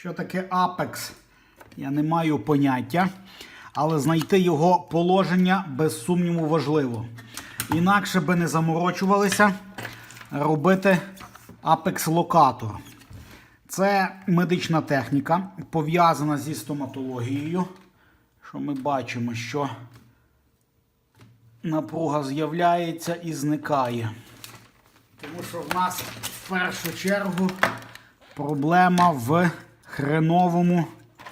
Що таке Apex? Я не маю поняття, але знайти його положення без сумніву важливо. Інакше би не заморочувалися робити Apex локатор. Це медична техніка, пов'язана зі стоматологією. Що ми бачимо, що напруга з'являється і зникає. Тому що в нас в першу чергу проблема в хреновому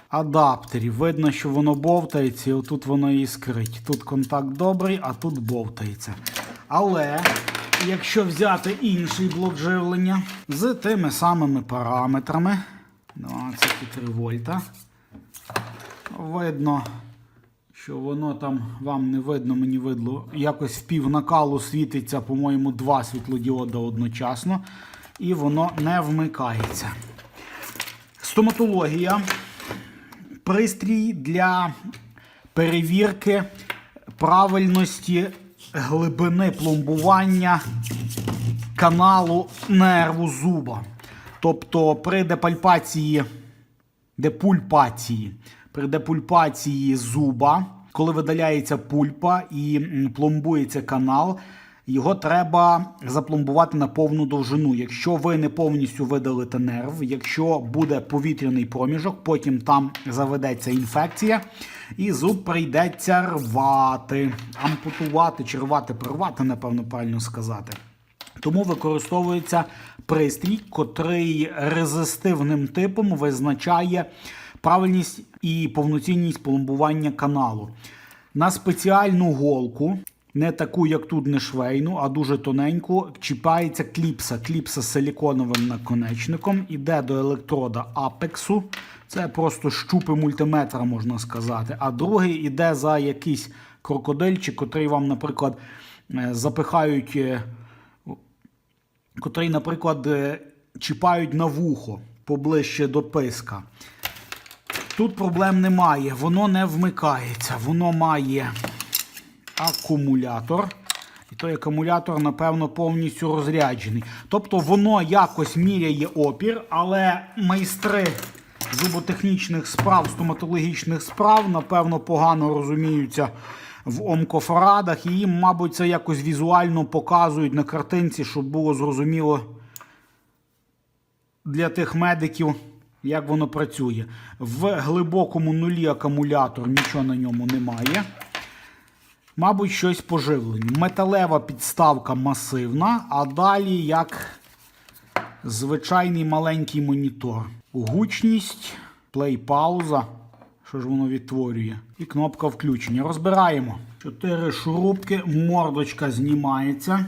адаптері. Видно, що воно бовтається, і отут воно іскрить. Тут контакт добрий, а тут бовтається. Але якщо взяти інший блок живлення з тими самими параметрами 23 вольта, видно, що воно там вам не видно, мені видно, якось в пів накалу світиться, по-моєму, два світлодіода одночасно, і воно не вмикається. Стоматологія. Пристрій для перевірки правильності глибини пломбування каналу нерву зуба. Тобто при депальпації депульпації. При депульпації зуба, коли видаляється пульпа і пломбується канал, його треба запломбувати на повну довжину. Якщо ви не повністю видалите нерв, якщо буде повітряний проміжок, потім там заведеться інфекція, і зуб прийдеться рвати, ампутувати чи рвати, порвати, напевно, правильно сказати. Тому використовується пристрій, котрий резистивним типом визначає правильність і повноцінність пломбування каналу. На спеціальну голку, не таку, як тут, не швейну, а дуже тоненьку, чіпається кліпса. Кліпса з силіконовим наконечником, іде до електрода апексу. Це просто щупи мультиметра, можна сказати. А другий іде за якийсь крокодильчик, котрий вам, наприклад, е, запихають. е, котрий, наприклад, е, чіпають на вухо поближче до писка. Тут проблем немає, воно не вмикається, воно має акумулятор. І той акумулятор, напевно, повністю розряджений. Тобто воно якось міряє опір, але майстри зуботехнічних справ, стоматологічних справ, напевно, погано розуміються в омкофарадах. І їм, мабуть, це якось візуально показують на картинці, щоб було зрозуміло для тих медиків, як воно працює. В глибокому нулі акумулятор нічого на ньому немає. Мабуть, щось по живленню. Металева підставка масивна, а далі як звичайний маленький монітор. Гучність, плей-пауза. Що ж воно відтворює? І кнопка включення. Розбираємо. Чотири шурупки, мордочка знімається,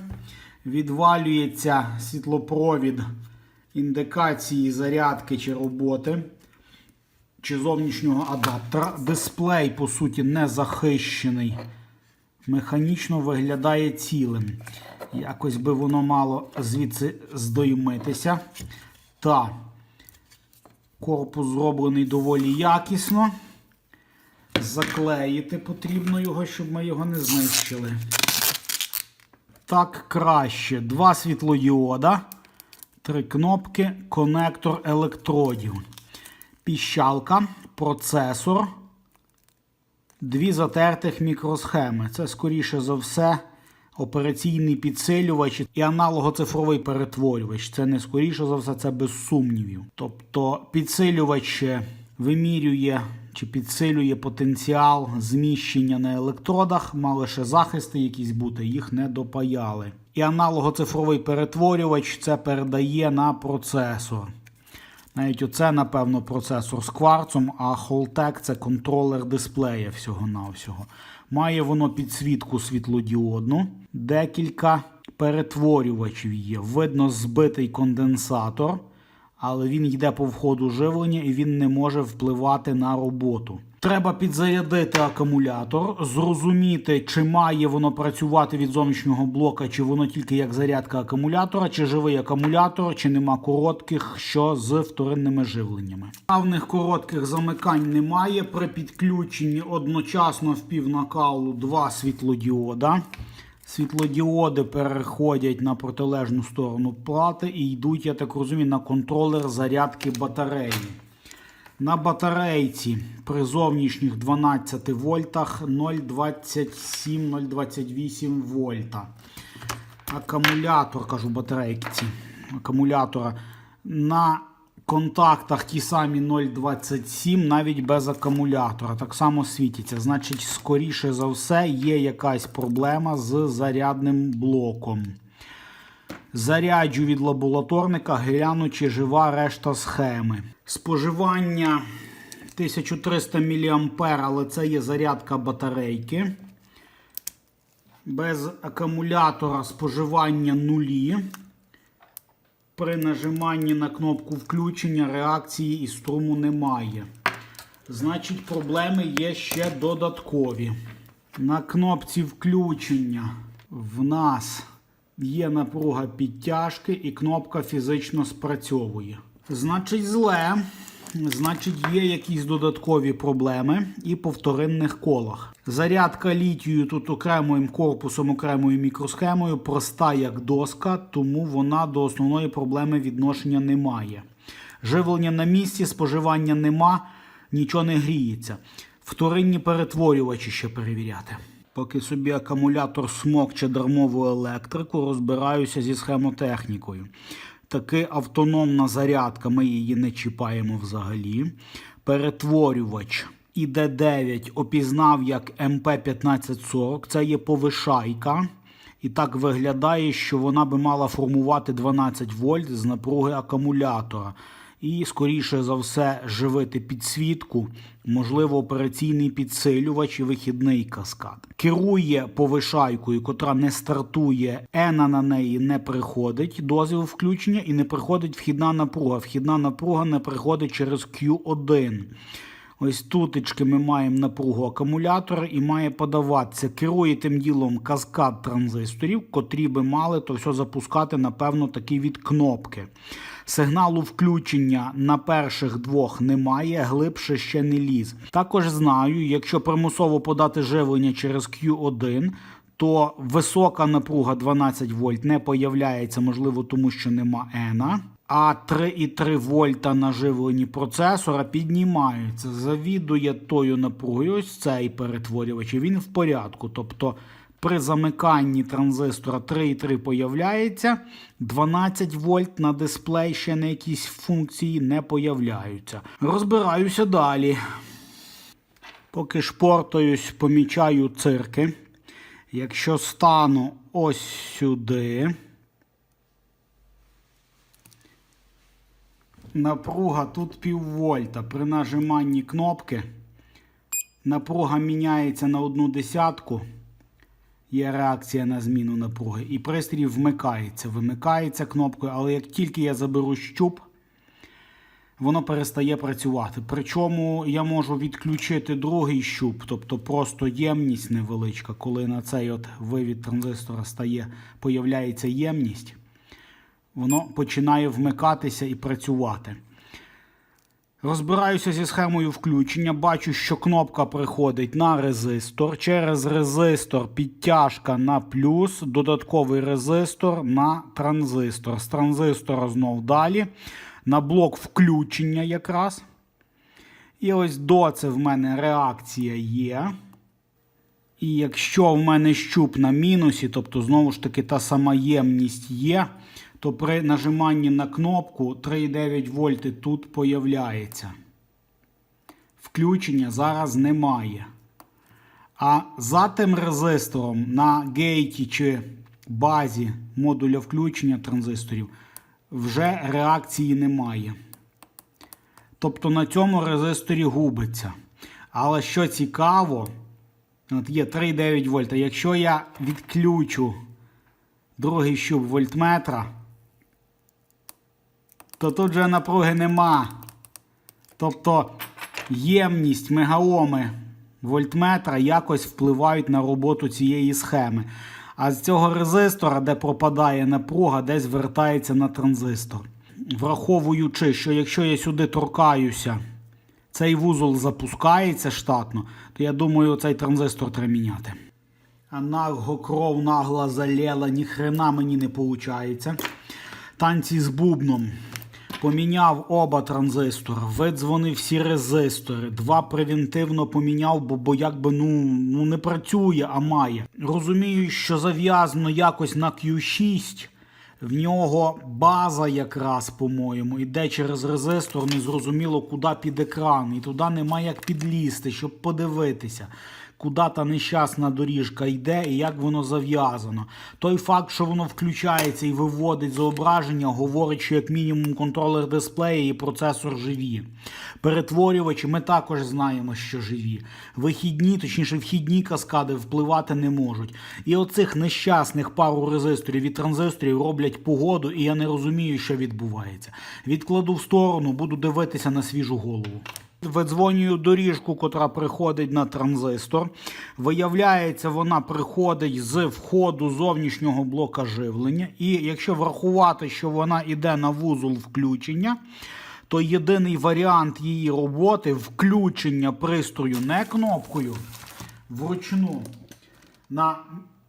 відвалюється світлопровід індикації зарядки чи роботи, чи зовнішнього адаптера. Дисплей, по суті, не захищений. Механічно виглядає цілим. Якось би воно мало звідси здоймитися. Та корпус зроблений доволі якісно. Заклеїти потрібно його, щоб ми його не знищили. Так краще. Два світлодіода, три кнопки, конектор електродів, піщалка, процесор, дві затертих мікросхеми. Це, скоріше за все, операційний підсилювач і аналогоцифровий перетворювач. Це не скоріше за все, це без сумнівів. Тобто підсилювач вимірює чи підсилює потенціал зміщення на електродах, мали ще захисти якісь бути, їх не допаяли. І аналогоцифровий перетворювач це передає на процесор. Навіть оце, напевно, процесор з кварцом, а Holtec це контролер дисплея всього-навсього. Має воно підсвітку світлодіодну, декілька перетворювачів є. Видно збитий конденсатор, але він йде по входу живлення і він не може впливати на роботу. Треба підзарядити акумулятор, зрозуміти, чи має воно працювати від зовнішнього блока, чи воно тільки як зарядка акумулятора, чи живий акумулятор, чи нема коротких, що з вторинними живленнями. Плавних коротких замикань немає. При підключенні одночасно в півнакалу два світлодіода. Світлодіоди переходять на протилежну сторону плати і йдуть, я так розумію, на контролер зарядки батареї. На батарейці при зовнішніх 12 вольтах 0,27-0,28 вольта. Акумулятор, кажу, батарейки акумулятора. На контактах ті самі 0,27, навіть без акумулятора. Так само світиться. Значить, скоріше за все, є якась проблема з зарядним блоком. Заряджу від лабораторника, гляну, чи жива решта схеми. Споживання 1300 мА, але це є зарядка батарейки. Без акумулятора споживання нулі. При нажиманні на кнопку включення реакції і струму немає. Значить, проблеми є ще додаткові. На кнопці включення в нас є напруга підтяжки і кнопка фізично спрацьовує. Значить, зле. Значить, є якісь додаткові проблеми і по вторинних колах. Зарядка літію тут окремим корпусом, окремою мікросхемою, проста як доска, тому вона до основної проблеми відношення не має. Живлення на місці, споживання нема, нічого не гріється. Вторинні перетворювачі ще перевіряти. Поки собі акумулятор смокче дармову електрику, розбираюся зі схемотехнікою. Таки автономна зарядка, ми її не чіпаємо взагалі. Перетворювач ІД9 опізнав як МП1540. Це є повишайка. І так виглядає, що вона би мала формувати 12 вольт з напруги акумулятора. І, скоріше за все, живити підсвітку, можливо, операційний підсилювач і вихідний каскад. Керує повишайкою, котра не стартує, ена на неї не приходить, дозвіл включення і не приходить вхідна напруга. Вхідна напруга не приходить через Q1. Ось тутечки ми маємо напругу акумулятора і має подаватися. Керує тим ділом каскад транзисторів, котрі би мали то все запускати, напевно, такі від кнопки. Сигналу включення на перших двох немає, глибше ще не ліз. Також знаю, якщо примусово подати живлення через Q1, то висока напруга 12 вольт не появляється, можливо, тому що нема ена. А 3,3 вольта на живленні процесора піднімаються. Завідує тою напругою, ось цей перетворювач, і він в порядку. Тобто при замиканні транзистора 3,3 появляється, 12 вольт на дисплей ще на якісь функції не появляються. Розбираюся далі. Поки шпортаюсь, помічаю цирки. Якщо стану ось сюди. Напруга тут піввольта. При нажиманні кнопки напруга міняється на одну десятку. Є реакція на зміну напруги. І пристрій вмикається. Вимикається кнопкою, але як тільки я заберу щуп, воно перестає працювати. Причому я можу відключити другий щуп, тобто просто ємність невеличка, коли на цей от вивід транзистора стає, появляється ємність воно починає вмикатися і працювати. Розбираюся зі схемою включення. Бачу, що кнопка приходить на резистор. Через резистор підтяжка на плюс, додатковий резистор на транзистор. З транзистора знов далі. На блок включення якраз. І ось до це в мене реакція є. І якщо в мене щуп на мінусі, тобто, знову ж таки, та сама ємність є, то при нажиманні на кнопку 3,9 вольти тут появляється. Включення зараз немає. А за тим резистором на гейті чи базі модуля включення транзисторів вже реакції немає. Тобто на цьому резисторі губиться. Але що цікаво, от є 3,9 вольта. Якщо я відключу другий щуп вольтметра, то тут вже напруги нема. Тобто ємність мегаоми вольтметра якось впливають на роботу цієї схеми. А з цього резистора, де пропадає напруга, десь вертається на транзистор. Враховуючи, що якщо я сюди торкаюся, цей вузол запускається штатно, то я думаю, цей транзистор треба міняти. А нагло кров нагла залєла, ніхрена мені не виходить. Танці з бубном. Поміняв оба транзистори, видзвонив всі резистори, два превентивно поміняв, бо, бо якби ну, ну не працює, а має. Розумію, що зав'язано якось на Q6. В нього база якраз, по-моєму, іде через резистор, незрозуміло, куди під екран. І туди немає як підлізти, щоб подивитися, куди та нещасна доріжка йде і як воно зав'язано. Той факт, що воно включається і виводить зображення, говорить, що як мінімум контролер дисплея і процесор живі. Перетворювачі ми також знаємо, що живі. Вихідні, точніше, вхідні каскади впливати не можуть. І оцих нещасних пару резисторів і транзисторів роблять погоду, і я не розумію, що відбувається. Відкладу в сторону, буду дивитися на свіжу голову. Видзвонюю доріжку, котра приходить на транзистор. Виявляється, вона приходить з входу зовнішнього блока живлення. І якщо врахувати, що вона йде на вузол включення, то єдиний варіант її роботи включення пристрою не кнопкою вручну на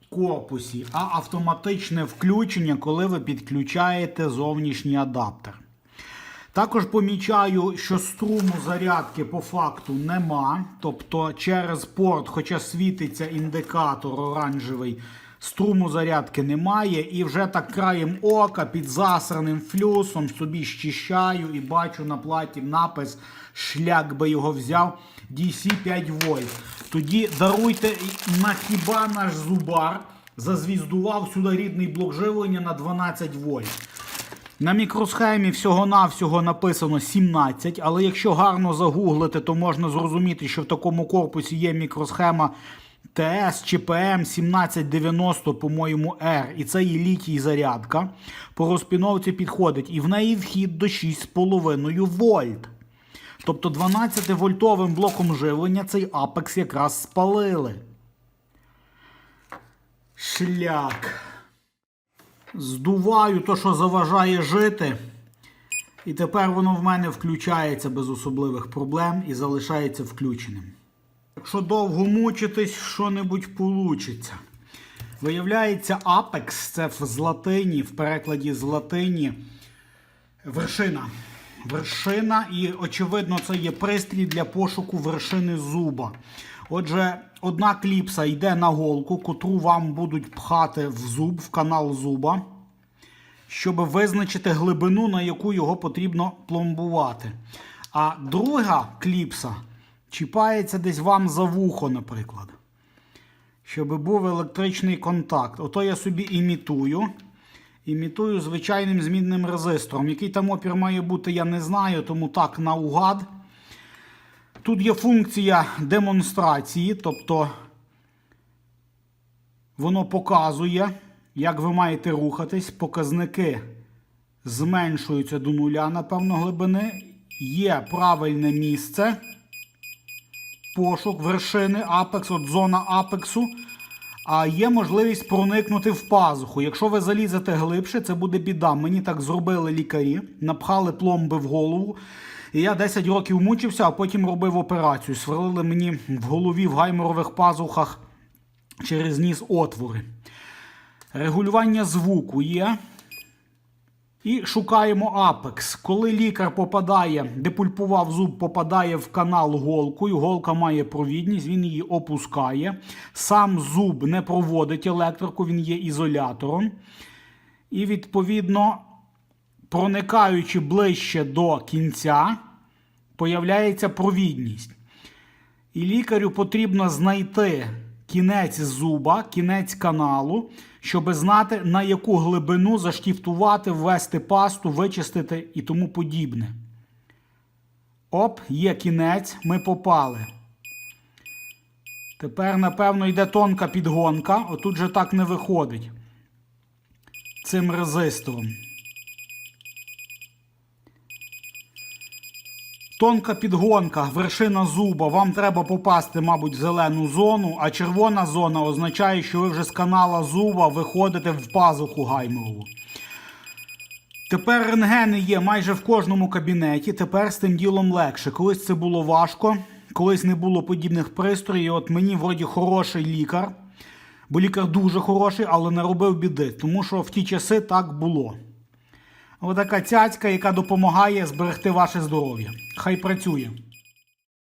корпусі, а автоматичне включення, коли ви підключаєте зовнішній адаптер. Також помічаю, що струму зарядки по факту нема. Тобто через порт, хоча світиться індикатор оранжевий, струму зарядки немає. І вже так краєм ока під засраним флюсом собі щищаю і бачу на платі напис шлях би його взяв DC 5 вольт. Тоді даруйте на хіба наш зубар зазвіздував сюди рідний блок живлення на 12 вольт. На мікросхемі всього-навсього написано 17, але якщо гарно загуглити, то можна зрозуміти, що в такому корпусі є мікросхема ТС чи ПМ 1790, по-моєму, R. І це є літій зарядка. По розпіновці підходить. І в неї вхід до 6,5 вольт. Тобто 12-вольтовим блоком живлення цей Apex якраз спалили. Шлях. Здуваю то, що заважає жити. І тепер воно в мене включається без особливих проблем і залишається включеним. Якщо довго мучитись, що-небудь получиться. Виявляється, Apex це в латині, в перекладі з латині вершина. Вершина, і, очевидно, це є пристрій для пошуку вершини зуба. Отже, одна кліпса йде на голку, котру вам будуть пхати в зуб, в канал зуба, щоб визначити глибину, на яку його потрібно пломбувати. А друга кліпса чіпається десь вам за вухо, наприклад. Щоб був електричний контакт. Ото я собі імітую. Імітую звичайним змінним резистором. Який там опір має бути, я не знаю, тому так наугад. Тут є функція демонстрації, тобто воно показує, як ви маєте рухатись. Показники зменшуються до нуля, напевно, глибини. Є правильне місце. Пошук вершини Apex, от зона апексу. А є можливість проникнути в пазуху. Якщо ви залізете глибше, це буде біда. Мені так зробили лікарі, напхали пломби в голову. І я 10 років мучився, а потім робив операцію. Сверлили мені в голові в гайморових пазухах через ніс отвори. Регулювання звуку є. І шукаємо Apex. Коли лікар попадає, депульпував зуб, попадає в канал голкою, голка має провідність, він її опускає. Сам зуб не проводить електрику, він є ізолятором. І, відповідно, проникаючи ближче до кінця, появляється провідність. І лікарю потрібно знайти кінець зуба, кінець каналу, щоб знати, на яку глибину заштіфтувати, ввести пасту, вичистити і тому подібне. Оп, є кінець, ми попали. Тепер, напевно, йде тонка підгонка. Отут же так не виходить. Цим резистором. Тонка підгонка, вершина зуба. Вам треба попасти, мабуть, в зелену зону, а червона зона означає, що ви вже з канала зуба виходите в пазуху гаймову. Тепер рентгени є майже в кожному кабінеті. Тепер з тим ділом легше. Колись це було важко, колись не було подібних пристроїв. От мені вроді хороший лікар, бо лікар дуже хороший, але не робив біди, тому що в ті часи так було. Отака цяцька, яка допомагає зберегти ваше здоров'я. Хай працює.